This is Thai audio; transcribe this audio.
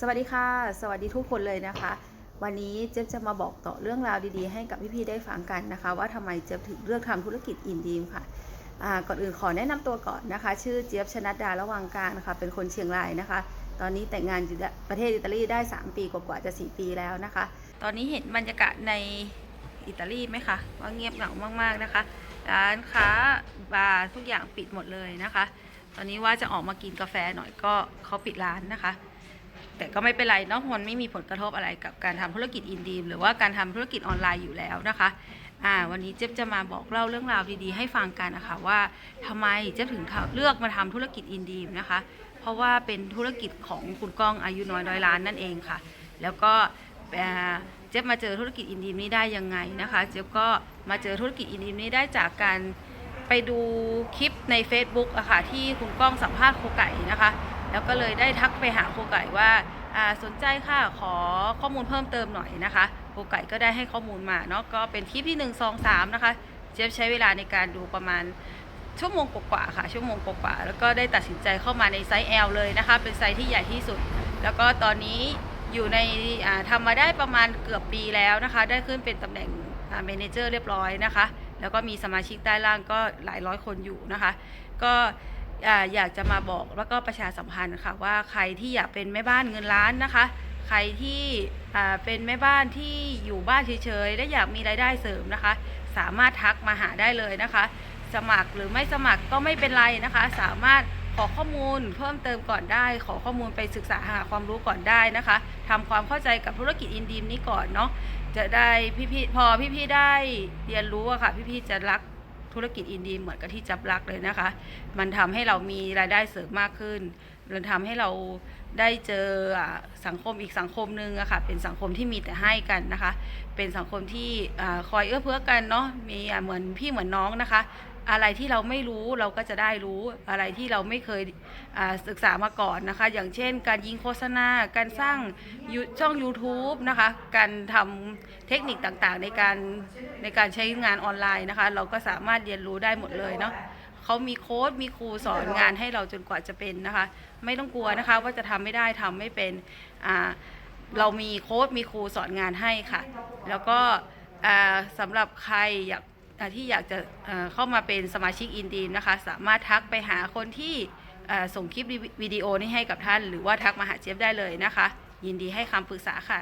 สวัสดีค่ะ สวัสดีทุกคนเลยนะคะ วันนี้เจ๊จะมาบอกต่อเรื่องราวดีๆ ให้กับพี่ๆได้ฟังกันนะคะ ว่าทำไมเจ๊ถึงเลือกทำธุรกิจอินดีมค่ะก่อนอื่นขอแนะนำตัวก่อนนะคะ ชื่อเจี๊ยบชนัดดาระวังการนะคะ เป็นคนเชียงรายนะคะ ตอนนี้แต่งงานอยู่ประเทศอิตาลีได้ 3 ปีกว่าๆจะ 4 ปีแล้วนะคะ ตอนนี้เห็นบรรยากาศในอิตาลีไหมคะว่าเงียบเหงามากๆนะคะ ร้านค้าบาร์ทุกอย่างปิดหมดเลยนะคะ ตอนนี้ว่าจะออกมากินกาแฟหน่อยก็เขาปิดร้านนะคะ แต่ก็ไม่เป็นไรเนาะมันไม่มีผลกระทบอะไรกับการทำธุรกิจอินดีมหรือว่าการทำธุรกิจออนไลน์อยู่แล้วนะคะอ่าวันนี้เจ๊บจะมาบอกเล่าเรื่องราวดีๆ ให้ฟังกันนะคะว่าทำไมเจ๊บถึงเลือกมาทำธุรกิจอินดีมนะคะ เพราะว่าเป็นธุรกิจของคุณก้องอายุน้อยร้อยล้านนั่นเองค่ะ แล้วก็เจ๊บมาเจอธุรกิจอินดีมนี้ได้ยังไงนะคะเจ๊บก็มาเจอธุรกิจอินดีมนี้ได้จากการไปดูคลิปใน Facebook อะค่ะที่คุณก้องสัมภาษณ์โคไก่นะคะ แล้วก็เลยได้ทักไปหาโคไก่ว่าสนใจค่ะขอข้อมูลเพิ่มเติมหน่อยนะคะโคไก่ก็ได้ให้ข้อมูลมาเนาะก็เป็นคลิปที่ 1 2 3 นะคะ เจี๊ยบใช้เวลาในการดูประมาณชั่วโมงกว่าค่ะ ชั่วโมงกว่าแล้วก็ได้ตัดสินใจเข้ามาในไซส์ L เลยนะคะ เป็นไซส์ที่ใหญ่ที่สุด แล้วก็ตอนนี้อยู่ในอ่าทำมาได้ประมาณเกือบปีแล้วนะคะ ได้ขึ้นเป็นตำแหน่งเมนเจอร์เรียบร้อยนะคะ แล้วก็มีสมาชิกใต้ล่างก็หลายร้อยคนอยู่นะคะ ก็ อยากจะมาบอกแล้วก็ประชาสัมพันธ์ค่ะว่าใครที่อยากเป็นแม่บ้านเงินล้านนะคะ ใครที่เป็นแม่บ้านที่อยู่บ้านเฉยๆและอยากมีรายได้เสริมนะคะ สามารถทักมาหาได้เลยนะคะ สมัครหรือไม่สมัครก็ไม่เป็นไรนะคะ สามารถขอข้อมูลเพิ่มเติมก่อนได้ ขอข้อมูลไปศึกษาหาความรู้ก่อนได้นะคะทำความเข้าใจกับธุรกิจอินดีมนี้ก่อนเนาะจะได้พี่ๆพอพี่ๆได้เรียนรู้อะค่ะ พี่ๆจะรัก ธุรกิจอินดีเหมือนกับที่จับรักเลยนะคะ มันทำให้เรามีรายได้เสริมมากขึ้นมันทำให้เราได้เจอสังคมอีกสังคมหนึ่งอะค่ะเป็นสังคมที่มีแต่ให้กันนะคะ เป็นสังคมที่อคอยเอื้อเฟื้อกันเนาะมีเหมือนพี่เหมือนน้องนะคะ อะไรที่เราไม่รู้เราก็จะได้รู้อะไรที่เราไม่เคยศึกษามาก่อนนะคะ อย่างเช่น การยิงโฆษณา การสร้างช่อง YouTube นะคะ การทำเทคนิคต่างๆ ในการในการใช้งานออนไลน์นะคะ เราก็สามารถเรียนรู้ได้หมดเลยเนาะเขามีโค้ดมีครูสอนงานให้เราจนกว่าจะเป็นนะคะ ไม่ต้องกลัวนะคะว่าจะทำไม่ได้ทำไม่เป็นเรามีโค้ดมีครูสอนงานให้ค่ะ แล้วก็สำหรับใครอยาก ที่อยากจะเข้ามาเป็นสมาชิกอินดีมนะคะ สามารถทักไปหาคนที่ส่งคลิปวิดีโอนี้ให้กับท่าน หรือว่าทักมาหาเจี๊ยบได้เลยนะคะ ยินดีให้คำปรึกษาค่ะ